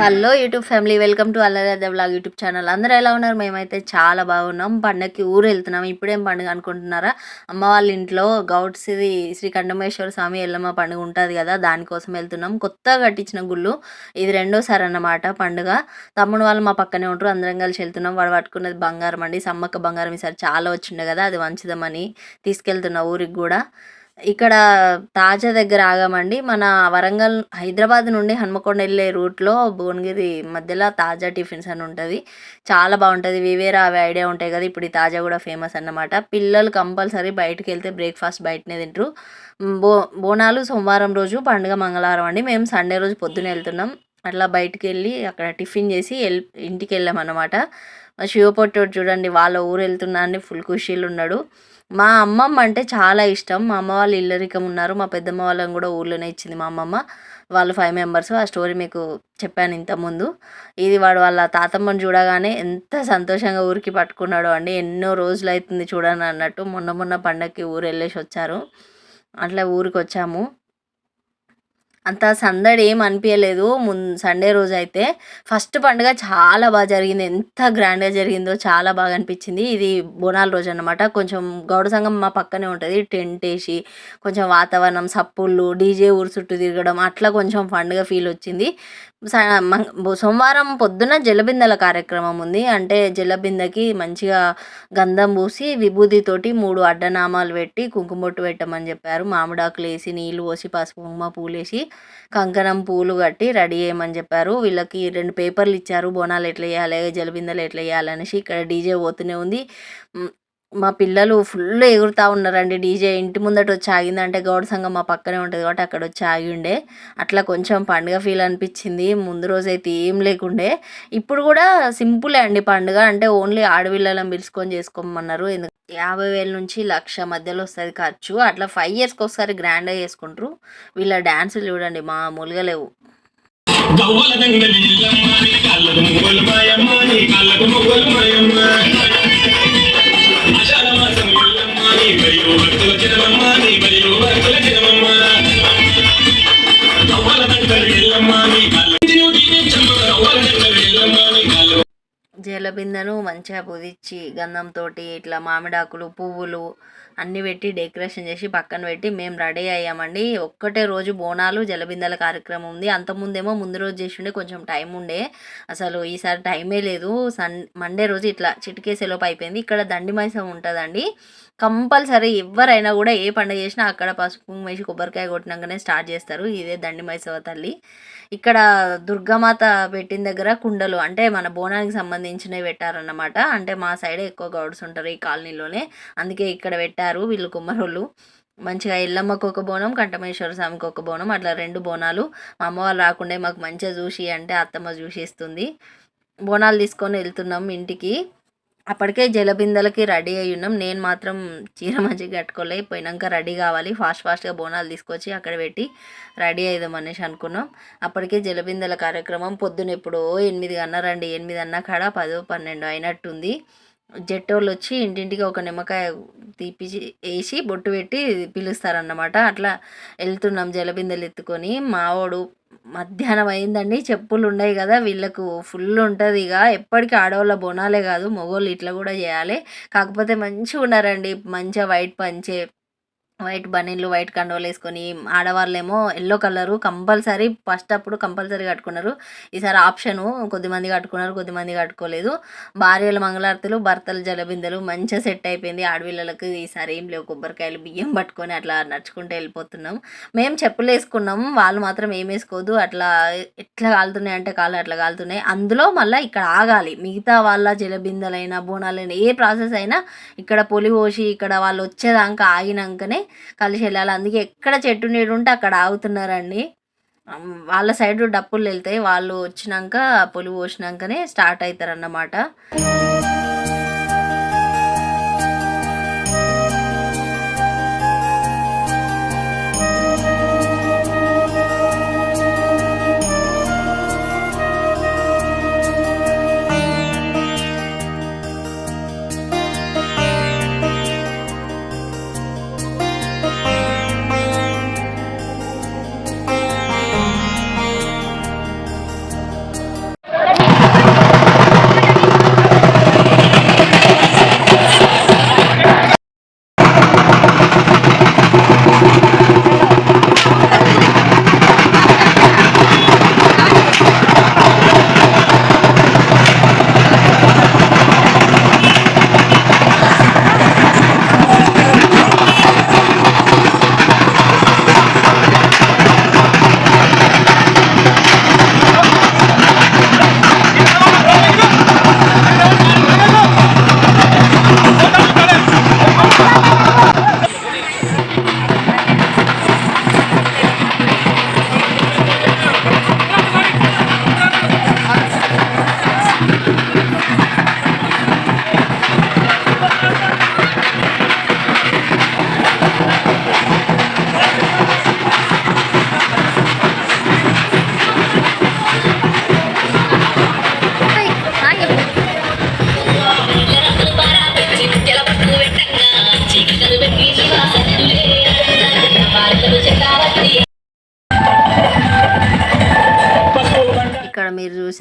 Hello YouTube family welcome to Allaradha blog YouTube channel. అందరూ ఎలా ఉన్నారు? మేమైతే చాలా బాగున్నాం. పండగకి ఊరు వెళ్తున్నాం. ఇప్పుడేం పండుగ అనుకుంటున్నారా? అమ్మ వాళ్ళ ఇంట్లో గౌడ్స్ది శ్రీ కండమేశ్వర స్వామి ఎల్లమ్మ పండుగ ఉంటుంది కదా దానికోసం వెళ్తున్నాం. కొత్తగా కట్టించిన గుళ్ళు ఇది రెండోసారి అన్నమాట పండుగ. తమ్ముడు వాళ్ళు మా పక్కనే ఉంటారు. అందరం కలిసి వెళ్తున్నాం. వాడు పట్టుకున్నది బంగారం అండి. సమ్మక్క బంగారం ఈసారి చాలా వచ్చిండే కదా అది మంచిదమని తీసుకెళ్తున్నా ఊరికి కూడా. ఇక్కడ తాజా దగ్గర ఆగామండి. మన వరంగల్ హైదరాబాద్ నుండి హన్మకొండ వెళ్ళే రూట్లో భువనగిరి మధ్యలో తాజా టిఫిన్స్ అని ఉంటుంది. చాలా బాగుంటుంది. వివేరా అవి ఐడియా ఉంటాయి కదా ఇప్పుడు ఈ తాజా కూడా ఫేమస్ అన్నమాట. పిల్లలు కంపల్సరీ బయటకు వెళ్తే బ్రేక్ఫాస్ట్ బయటనే తింటారు. బో బోనాలు సోమవారం రోజు పండుగ మంగళవారం అండి. మేము సండే రోజు పొద్దున వెళ్తున్నాం. అట్లా బయటికి వెళ్ళి అక్కడ టిఫిన్ చేసి వెళ్ ఇంటికి వెళ్ళాం అన్నమాట శివపొట్టోడు చూడండి వాళ్ళ ఊరు వెళ్తున్నా అని ఫుల్ ఖుషీలు ఉన్నాడు. మా అమ్మమ్మ అంటే చాలా ఇష్టం. మా అమ్మ వాళ్ళు ఇల్లరికం ఉన్నారు. మా పెద్దమ్మ వాళ్ళని కూడా ఊళ్ళోనే ఇచ్చింది మా అమ్మమ్మ. వాళ్ళు ఫైవ్ మెంబర్స్ ఆ స్టోరీ మీకు చెప్పాను ఇంతకుముందు. ఇది వాడు వాళ్ళ తాతమ్మని చూడగానే ఎంత సంతోషంగా ఊరికి పట్టుకున్నాడు అండి. ఎన్నో రోజులు అవుతుంది చూడని అన్నట్టు మొన్న మొన్న పండగకి ఊరు వెళ్ళేసి వచ్చారు. అట్లా ఊరికి వచ్చాము. అంత సందడి ఏం అనిపించలేదు ముం సండే రోజు అయితే ఫస్ట్ పండుగ చాలా బాగా జరిగింది. ఎంత గ్రాండ్గా జరిగిందో చాలా బాగా అనిపించింది. ఇది బోనాల రోజు అనమాట కొంచెం గౌడ సంఘం మా పక్కనే ఉంటుంది. టెంట్ వేసి కొంచెం వాతావరణం సప్పుళ్ళు డీజే ఊరు చుట్టూ తిరగడం అట్లా కొంచెం పండుగ ఫీల్ వచ్చింది. సోమవారం పొద్దున జలబిందల కార్యక్రమం ఉంది. అంటే జలబిందకి మంచిగా గంధం పూసి విభూతితోటి మూడు అడ్డనామాలు పెట్టి కుంకుమొట్టు పెట్టమని చెప్పారు. మామిడాకులు వేసి నీళ్ళు పోసి పసుపు కుంకుమ పూలు వేసి కంకణం పూలు కట్టి రెడీ చేయమని చెప్పారు. వీళ్ళకి రెండు పేపర్లు ఇచ్చారు. బోనాలు ఎట్లా వేయాలి జలబిందలు ఎట్లా వేయాలి అనేసి ఇక్కడ డీజే పోతూనే ఉంది. మా పిల్లలు ఫుల్ ఎగురుతూ ఉన్నారండి. డీజే ఇంటి ముందట వచ్చి ఆగిందంటే గౌడ సంఘం మా పక్కనే ఉంటుంది కాబట్టి అక్కడ వచ్చి ఆగి ఉండే అట్లా కొంచెం పండుగ ఫీల్ అనిపించింది. ముందు రోజైతే ఏం లేకుండే. ఇప్పుడు కూడా సింపులే అండి పండుగ. అంటే ఓన్లీ ఆడపిల్లలను పిలుచుకొని చేసుకోమన్నారు. ఎందుకు యాభై వేల నుంచి లక్ష మధ్యలో వస్తుంది ఖర్చు. అట్లా ఫైవ్ ఇయర్స్కి ఒకసారి గ్రాండ్గా చేసుకుంటారు. వీళ్ళ డ్యాన్సులు చూడండి. మామూలుగా లేవు. కళ్ళకు జలబిందను మంచిగా పొదిచ్చి గంధంతో ఇట్లా మామిడాకులు పువ్వులు అన్నీ పెట్టి డెకరేషన్ చేసి పక్కన పెట్టి మేము రెడీ అయ్యామండి. ఒక్కటే రోజు బోనాలు జలబిందల కార్యక్రమం ఉంది. అంతకుముందేమో ముందు రోజు చేసిండే కొంచెం టైం ఉండే. అసలు ఈసారి టైమే లేదు. సన్ మండే రోజు ఇట్లా చిటికేసేలోపు అయిపోయింది. ఇక్కడ దండి మైసం ఉంటుందండి. కంపల్సరీ ఎవరైనా కూడా ఏ పండుగ చేసినా అక్కడ పసుపు వేసి కొబ్బరికాయ కొట్టినాకనే స్టార్ట్ చేస్తారు. ఇదే దండి మైసవ తల్లి. ఇక్కడ దుర్గామాత పెట్టిన దగ్గర కుండలు అంటే మన బోనానికి సంబంధించినవి పెట్టారన్నమాట. అంటే మా సైడే ఎక్కువ గౌడ్స్ ఉంటారు ఈ కాలనీలోనే. అందుకే ఇక్కడ పెట్టారు వీళ్ళు కుమ్మరోళ్ళు. మంచిగా ఎల్లమ్మకు ఒక బోనం కంఠమేశ్వర స్వామికి ఒక బోనం అట్లా రెండు బోనాలు. మా అమ్మ వాళ్ళు రాకుండా మాకు మంచిగా చూసి అంటే అత్తమ్మ చూసి ఇస్తుంది. బోనాలు తీసుకొని వెళ్తున్నాం ఇంటికి. అప్పటికే జలబిందలకి రెడీ అయి ఉన్నాం నేను మాత్రం చీర మంచిగా కట్టుకోలే పోయినాక రెడీ కావాలి. ఫాస్ట్ ఫాస్ట్గా బోనాలు తీసుకొచ్చి అక్కడ పెట్టి రెడీ అయిదాం అనేసి అనుకున్నాం. అప్పటికే జలబిందెల కార్యక్రమం పొద్దున ఎప్పుడో ఎనిమిది అన్నారండి ఎనిమిది అన్న కాడ పదో పన్నెండు అయినట్టుంది. జట్టోళ్ళు వచ్చి ఇంటింటికి ఒక నిమ్మకాయ తీపిచి వేసి బొట్టు పెట్టి పిలుస్తారన్నమాట. అట్లా వెళ్తున్నాం జలబిందెలు ఎత్తుకొని. మావోడు మధ్యాహ్నం అయిందండి. చెప్పులు ఉన్నాయి కదా వీళ్ళకు ఫుల్ ఉంటుంది ఇక. ఎప్పటికీ ఆడవాళ్ళ బోనాలే కాదు మగవాళ్ళు ఇట్లా కూడా చేయాలి. కాకపోతే మంచిగా ఉన్నారండి. మంచిగా వైట్ పంచే వైట్ బనీన్లు వైట్ కండోలు వేసుకొని ఆడవాళ్ళేమో ఎల్లో కలరు కంపల్సరీ ఫస్ట్ అప్పుడు కంపల్సరీ కట్టుకున్నారు. ఈసారి ఆప్షను కొద్దిమంది కట్టుకున్నారు కొద్దిమంది కట్టుకోలేదు. భార్యల మంగళార్తులు భర్తలు జలబిందెలు మంచిగా సెట్ అయిపోయింది. ఆడపిల్లలకు ఈసారి ఏం లేవు కొబ్బరికాయలు బియ్యం పట్టుకొని అట్లా నడుచుకుంటూ వెళ్ళిపోతున్నాం. మేము చెప్పులు వేసుకున్నాం వాళ్ళు మాత్రం ఏం వేసుకోదు. అట్లా ఎట్లా కాలుతున్నాయి అంటే కాళ్ళు అట్లా కాలుతున్నాయి. అందులో మళ్ళీ ఇక్కడ ఆగాలి. మిగతా వాళ్ళ జలబిందెలైనా బోనాలైనా ఏ ప్రాసెస్ అయినా ఇక్కడ పొలి పోసి ఇక్కడ వాళ్ళు వచ్చేదాకా ఆగినాకనే కలిసి వెళ్ళాలి. అందుకే ఎక్కడ చెట్టు నీడు ఉంటే అక్కడ ఆగుతున్నారండి. వాళ్ళ సైడ్ డప్పులు వెళ్తాయి వాళ్ళు వచ్చినాక పొలి పోసినాకనే స్టార్ట్ అవుతారు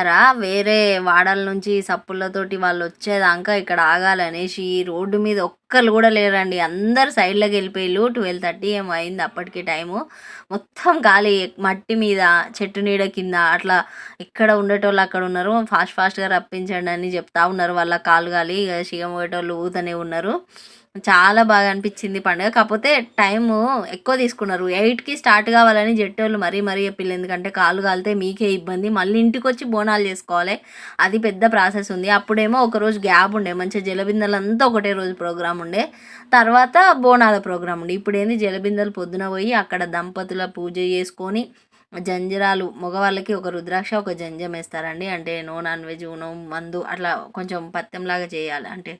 చూసారా? వేరే వాడల నుంచి సప్పులతోటి వాళ్ళు వచ్చేదాకా ఇక్కడ ఆగాలనేసి ఈ రోడ్డు మీద ఒక్కరు కూడా లేరండి. అందరు సైడ్లోకి వెళ్ళిపోయిళ్ళు ట్వెల్వ్ థర్టీ ఏమో అయింది అప్పటికి టైము. మొత్తం ఖాళీ మట్టి మీద చెట్టు నీడ కింద అట్లా ఇక్కడ ఉండేటోళ్ళు అక్కడ ఉన్నారు. ఫాస్ట్ ఫాస్ట్గా రప్పించండి అని చెప్తా ఉన్నారు. వాళ్ళ కాలు గాలి ఇక సిగం పోయేటోళ్ళు ఊతనే ఉన్నారు. చాలా బాగా అనిపించింది పండుగ. కాకపోతే టైము ఎక్కువ తీసుకున్నారు. ఎయిట్కి స్టార్ట్ కావాలని జట్టోళ్ళు మరీ మరీ చెప్పిల్లు ఎందుకంటే కాలు కాలితే మీకే ఇబ్బంది. మళ్ళీ ఇంటికి వచ్చి బోనాలు చేసుకోవాలి. అది పెద్ద ప్రాసెస్ ఉంది. అప్పుడేమో ఒక రోజు గ్యాప్ ఉండే. మంచిగా జలబిందలంతా ఒకటే రోజు ప్రోగ్రామ్ ఉండే. తర్వాత బోనాల ప్రోగ్రామ్ ఉండే. ఇప్పుడు ఏంది? జలబిందలు పొద్దున పోయి అక్కడ దంపతుల పూజ చేసుకొని జంజరాలు మగవాళ్ళకి ఒక రుద్రాక్ష ఒక జంజం వేస్తారండి. అంటే నో నాన్ వెజ్ నో మందు అట్లా కొంచెం పత్యంలాగా చేయాలి. అంటే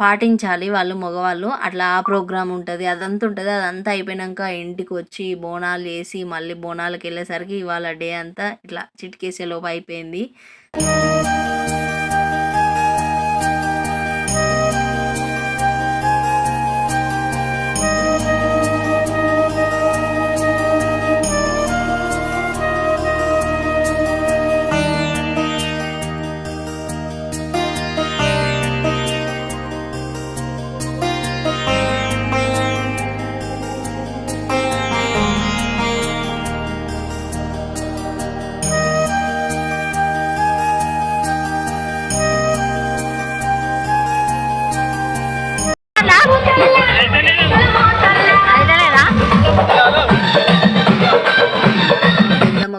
పాటించాలి వాళ్ళు మగవాళ్ళు. అట్లా ఆ ప్రోగ్రామ్ ఉంటుంది అదంతా ఉంటుంది. అదంతా అయిపోయినాక ఇంటికి వచ్చి బోనాలు వేసి మళ్ళీ బోనాలకు వెళ్ళేసరికి ఇవాళ డే అంతా ఇట్లా చిటికేసే లోపు అయిపోయింది.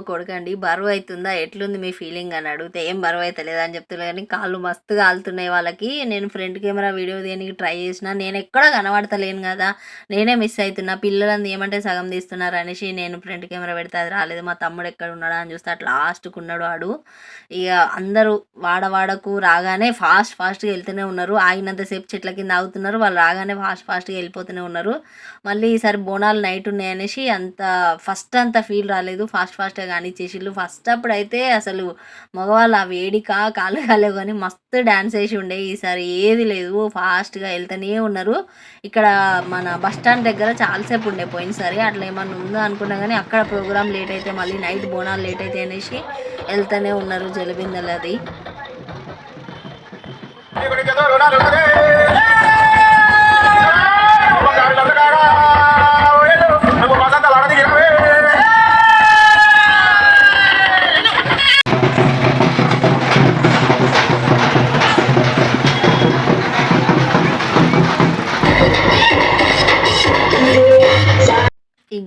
పెద్దమ్మ అడగండి బరువు అవుతుందా ఎట్లుంది మీ ఫీలింగ్ అని అడిగితే ఏం బరువు అవుతలేదు అని చెప్తున్నారు. కానీ కాళ్ళు మస్తు కాలుతున్నాయి వాళ్ళకి. నేను ఫ్రంట్ కెమెరా వీడియో దేనికి ట్రై చేసిన. నేను ఎక్కడ కనబడతలేను కదా. నేనే మిస్ అవుతున్నా పిల్లలని ఏమంటే సగం తీస్తున్నారు అనేసి నేను ఫ్రంట్ కెమెరా పెడితే అది రాలేదు. మా తమ్ముడు ఎక్కడ ఉన్నాడా అని చూస్తే అట్లా లాస్ట్కి ఉన్నాడు వాడు. ఇక అందరూ వాడవాడకు రాగానే ఫాస్ట్ ఫాస్ట్గా వెళ్తూనే ఉన్నారు. ఆగినంతసేపు చెట్ల కింద ఆగుతున్నారు. వాళ్ళు రాగానే ఫాస్ట్ ఫాస్ట్గా వెళ్ళిపోతూనే ఉన్నారు. మళ్ళీ ఈసారి బోనాలు నైట్ ఉన్నాయి అనేసి అంత ఫస్ట్ అంత ఫీల్ రాలేదు. ఫాస్ట్ ఫాస్ట్గా కానీ చేసిళ్ళు. ఫస్ట్ అప్పుడు అయితే అసలు మగవాళ్ళు ఆ వేడిక కాలు కాలే కానీ మస్తు డ్యాన్స్ వేసి ఉండే ఈసారి ఏది లేదు. ఫాస్ట్గా వెళ్తూనే ఉన్నారు. ఇక్కడ మన బస్ స్టాండ్ దగ్గర చాలాసేపు ఉండే పోయినసారి. అట్లా ఏమన్నా ఉందో అనుకున్నా కానీ అక్కడ ప్రోగ్రామ్ లేట్ అయితే మళ్ళీ నైట్ బోనాలు లేట్ అయితే అనేసి వెళ్తూనే ఉన్నారు జలబిందలు అది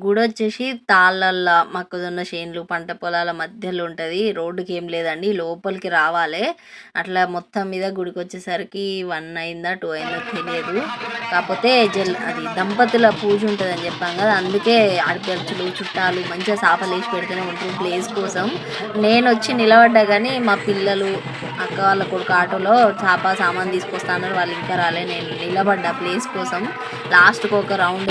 గుడి వచ్చేసి తాళ్ళల్లో మొక్కజొన్న చేనులు పంట పొలాల మధ్యలో ఉంటుంది రోడ్డుకి ఏం లేదండి. లోపలికి రావాలి. అట్లా మొత్తం మీద గుడికి వచ్చేసరికి వన్ అయిందా టూ అయిందో తెలియదు. కాకపోతే జల్ అది దంపతుల పూజ ఉంటుందని చెప్పాం కదా. అందుకే ఆడపడుచులు చుట్టాలు మంచిగా చేపలు వేసి పెడుతూనే ఉంటారు ప్లేస్ కోసం. నేను వచ్చి నిలబడ్డా కానీ మా పిల్లలు అక్క వాళ్ళ కొడుకు ఆటోలో చేప సామాన్ తీసుకొస్తానని వాళ్ళు ఇంకా రాలే. నేను నిలబడ్డా ప్లేస్ కోసం. లాస్ట్కి ఒక రౌండ్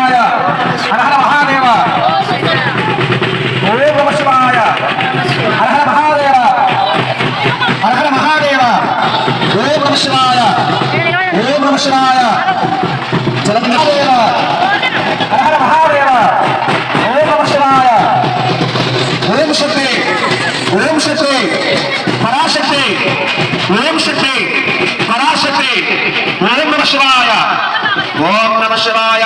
ఓం నమ శివాయ.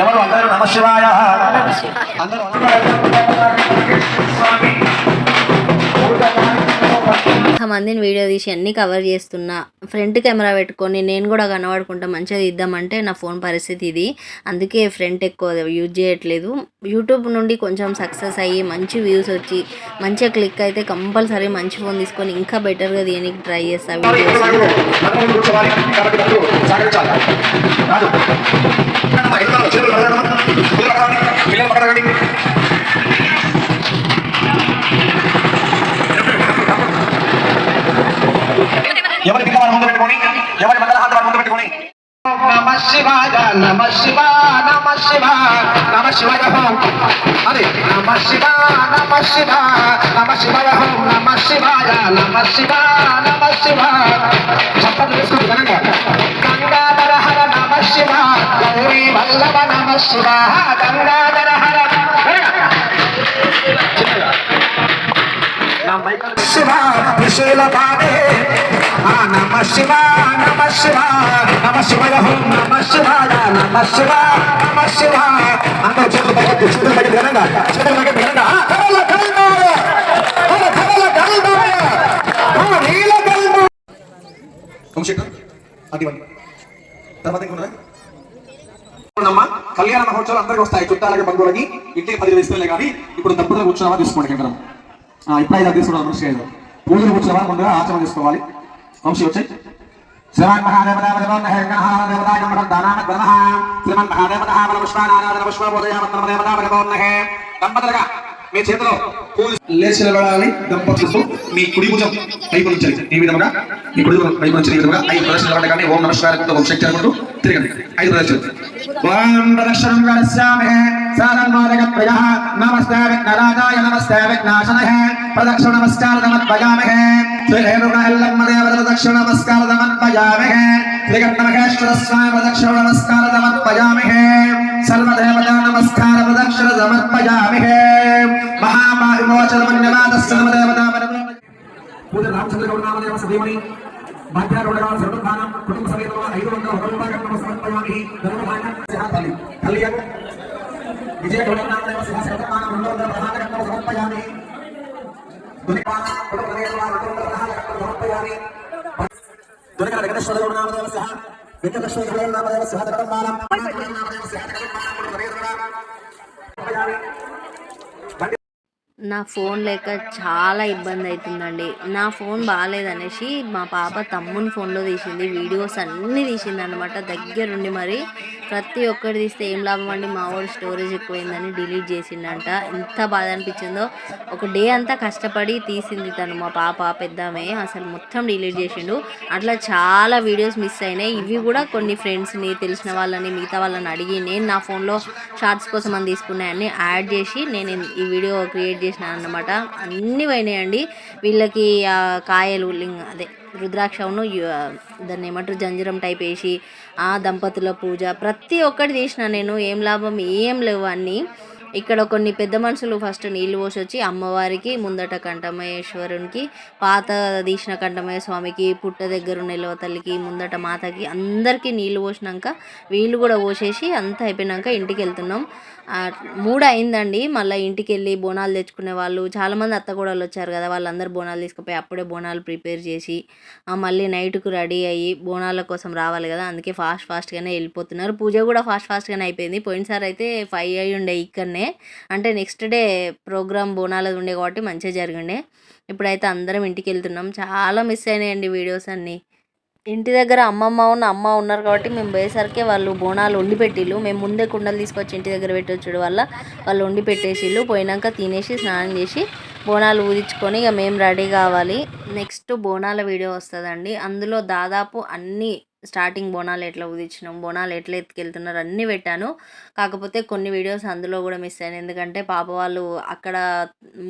ఎవరు? అందరూ నమ శివాయ. అందరూ మందిని వీడియో తీసి అన్ని కవర్ చేస్తున్నా. ఫ్రంట్ కెమెరా పెట్టుకొని నేను కూడా కనబడుకుంటా మంచిగా తీద్దామంటే నా ఫోన్ పరిస్థితి ఇది. అందుకే ఫ్రంట్ ఎక్కువ యూజ్ చేయట్లేదు. యూట్యూబ్ నుండి కొంచెం సక్సెస్ అయ్యి మంచి వ్యూస్ వచ్చి మంచిగా క్లిక్ అయితే కంపల్సరీ మంచి ఫోన్ తీసుకొని ఇంకా బెటర్గా తీయడానికి ట్రై చేస్తా వీడియోస్. నమ శివ నమ శివ నమ శివాయ హోం అదే నమ శివ నమ శివ నమ శివయ హోం నమ శివాయ నమ శివ నమ శివ. చప్పట్లు వేసుకుంటూ కనుక గంగాధర హర నమ శివ గౌరీ వల్లభ నమ శివ గంగాధర హర చిన్నగా శివ విశీల నమ శివ నమ శివ నమ నమ శివాయ నమ శివ నమ శివ అందరూ చేతులు చేతులు ఘనంగా చేతులు ఘనంగా తర్వాత కళ్యాణ మహోత్సవాలు అందరికీ వస్తాయి. చుట్టాలకి బంధువులకి. ఇంటికి పది వేసుకెళ్ళే కానీ ఇప్పుడు తప్పుగా కూర్చున్నావా? తీసుకోండి కేంద్రం ఇప్పుడు అయితే తీసుకోవడం మనిషి లేదు పూజలు కూర్చున్నావా ముందుగా ఆచరణ తీసుకోవాలి వంశీ వచ్చాయి శ్రీమాన్ మహాదేవదేవ మీ చేతిలో లేచి నిలబడాలని దంపతులతో మీ కుడి భుజం పైపు ఉంచాలి ఈ విధంగా మీ కుడి భుజం పైపు ఉంచాలి ఈ విధముగా ఐదు ప్రదర్శనలు పడగానే ఓం నమస్కారం ఓం శక్తి అనుకుంటూ తిరగండి. ఐదు ప్రదర్శనలు ఓం ప్రదర్శనం ప్రదక్షిణం గడస్యామి సాధన్మాదగత్వయ నమస్తే విఘ్నరాజాయ నమస్తే విఘ్నాశనహే ప్రదక్షిణ నమస్కార నమద్భయామహే శ్రీరేణుకాయల్లమ్మ దేవత ప్రదక్షిణ నమస్కార నమద్భయామహే శ్రీగణమహేశ్వర స్వామి ప్రదక్షిణ నమస్కార నమద్భయామహే సర్వదేవతా నమస్కార ప్రదక్షిణ సమర్పయామహే మహామావిమోచన మన్యవాద సర్వదేవతా పూజ రామచంద్ర గౌడ నామదేవ సదేవుని భాగ్యారోడగాల సర్వధానం కుటుంబ సమేతంగా ఐదు వందల రూపాయలు నమ సమర్పయామి ధర్మధాన్యం సహా తల్లి కళ్యాణ్ విజయ గౌడ నామదేవ సహా సర్వధానం రెండు వందల ప్రధాన కట్టం సమర్పయామి దునిపాన కుటుంబ సమేతంగా రెండు వందల ప్రధాన కట్టం సమర్పయామి దునికల వెంకటేశ్వర గౌడ నామదేవ సహా వెంకటేశ్వర గౌడ నామదేవ సహా ధర్మమానం నామదేవ సహా ధర్మమానం కుటుంబ సమేతంగా నా ఫోన్ లేక చాలా ఇబ్బంది అవుతుందండి నా ఫోన్ బాగాలేదనేసి మా పాప తమ్ముని ఫోన్లో తీసింది. వీడియోస్ అన్నీ తీసింది అనమాట దగ్గరుండి మరి. ప్రతి ఒక్కటి తీస్తే ఏం లాభం అండి? మా వాడు స్టోరేజ్ ఎక్కువైందని డిలీట్ చేసిండంట ఎంత బాధ అనిపించిందో. ఒక డే అంతా కష్టపడి తీసింది తను మా పాప పెద్దామే అసలు మొత్తం డిలీట్ చేసిండు. అట్లా చాలా వీడియోస్ మిస్ అయినాయి. ఇవి కూడా కొన్ని ఫ్రెండ్స్ని తెలిసిన వాళ్ళని మిగతా వాళ్ళని అడిగి నేను నా ఫోన్లో షార్ట్స్ కోసం అని తీసుకున్నాయని యాడ్ చేసి నేను ఈ వీడియో క్రియేట్ చేసి చేసినాను అనమాట అన్నీ పోయినాయండి. వీళ్ళకి కాయలు లింగ అదే రుద్రాక్షను దాన్ని ఏమంటారు జంజరం టైప్ వేసి ఆ దంపతుల పూజ ప్రతి ఒక్కటి చేసిన నేను. ఏం లాభం ఏం లేవు అన్నీ. ఇక్కడ కొన్ని పెద్ద మనుషులు ఫస్ట్ నీళ్ళు పోసి వచ్చి అమ్మవారికి ముందట కంఠమయేశ్వరునికి పాత తీసిన కంఠమయ్య స్వామికి పుట్ట దగ్గర ఉన్న తల్లికి ముందట మాతకి అందరికీ నీళ్ళు పోసినాక వీళ్ళు కూడా పోసేసి అంతా అయిపోయినాక ఇంటికి వెళ్తున్నాం. మూడు అయిందండి. మళ్ళీ ఇంటికి వెళ్ళి బోనాలు తెచ్చుకునే వాళ్ళు చాలామంది అత్తగూడలు వచ్చారు కదా వాళ్ళందరూ బోనాలు తీసుకుపోయి అప్పుడే బోనాలు ప్రిపేర్ చేసి మళ్ళీ నైట్కు రెడీ అయ్యి బోనాల కోసం రావాలి కదా అందుకే ఫాస్ట్ ఫాస్ట్గానే వెళ్ళిపోతున్నారు. పూజ కూడా ఫాస్ట్ ఫాస్ట్గానే అయిపోయింది. పోయినసారి అయితే ఫైవ్ అయ్యి ఉండే ఇక్కడనే. అంటే నెక్స్ట్ డే ప్రోగ్రామ్ బోనాలది ఉండే కాబట్టి మంచిగా జరిగిండే. ఇప్పుడైతే అందరం ఇంటికి వెళ్తున్నాం. చాలా మిస్ అయినాయండి వీడియోస్ అన్నీ. ఇంటి దగ్గర అమ్మమ్మ ఉన్న అమ్మ ఉన్నారు కాబట్టి మేము పోయేసరికి వాళ్ళు బోనాలు వండి పెట్టిళ్ళు. మేము ముందే కుండలు తీసుకొచ్చి ఇంటి దగ్గర పెట్టొచ్చుడు వల్ల వాళ్ళు వండి పెట్టేసిళ్ళు. పోయినాక తినేసి స్నానం చేసి బోనాలు ఊదించుకొని ఇక మేము రెడీ కావాలి. నెక్స్ట్ బోనాల వీడియో వస్తుందండి. అందులో దాదాపు అన్నీ స్టార్టింగ్ బోనాలు ఎట్లా ఊదించినాం బోనాలు ఎట్లా ఎత్తుకెళ్తున్నారు అన్నీ పెట్టాను. కాకపోతే కొన్ని వీడియోస్ అందులో కూడా మిస్ అయ్యాను ఎందుకంటే పాప వాళ్ళు అక్కడ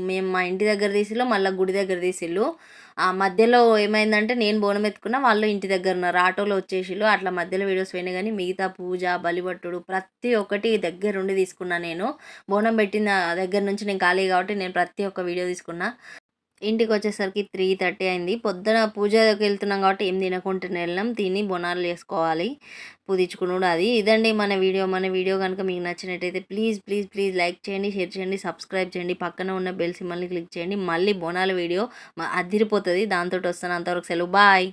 మేము మా ఇంటి దగ్గర తీసిళ్ళు మళ్ళీ గుడి దగ్గర తీసిళ్ళు. ఆ మధ్యలో ఏమైందంటే నేను బోనం ఎత్తుకున్నా వాళ్ళు ఇంటి దగ్గర ఉన్నారు. ఆటోలో వచ్చేసిళ్ళు. అట్లా మధ్యలో వీడియోస్ పోయినా కానీ మిగతా పూజ బలిపట్టుడు ప్రతి ఒక్కటి దగ్గరుండి తీసుకున్నా నేను. బోనం పెట్టిన దగ్గర నుంచి నేను ఖాళీ కాబట్టి నేను ప్రతి ఒక్క వీడియో తీసుకున్నా. ఇంటికి వచ్చేసరికి త్రీ థర్టీ అయింది. పొద్దున పూజకి వెళ్తున్నాం కాబట్టి ఏం తినకుంటూనే వెళ్ళాం తిని బొనాలు చేసుకోవాలి. పూజించుకున్నాడు అది. ఇదండి మన వీడియో. మన వీడియో కనుక మీకు నచ్చినట్టయితే ప్లీజ్ ప్లీజ్ ప్లీజ్ లైక్ చేయండి షేర్ చేయండి సబ్స్క్రైబ్ చేయండి. పక్కన ఉన్న బెల్ సిమ్మల్ని క్లిక్ చేయండి. మళ్ళీ బోనాల వీడియో అదిరిపోతుంది. దాంతో వస్తాను అంతవరకు సెలవు. బాయ్.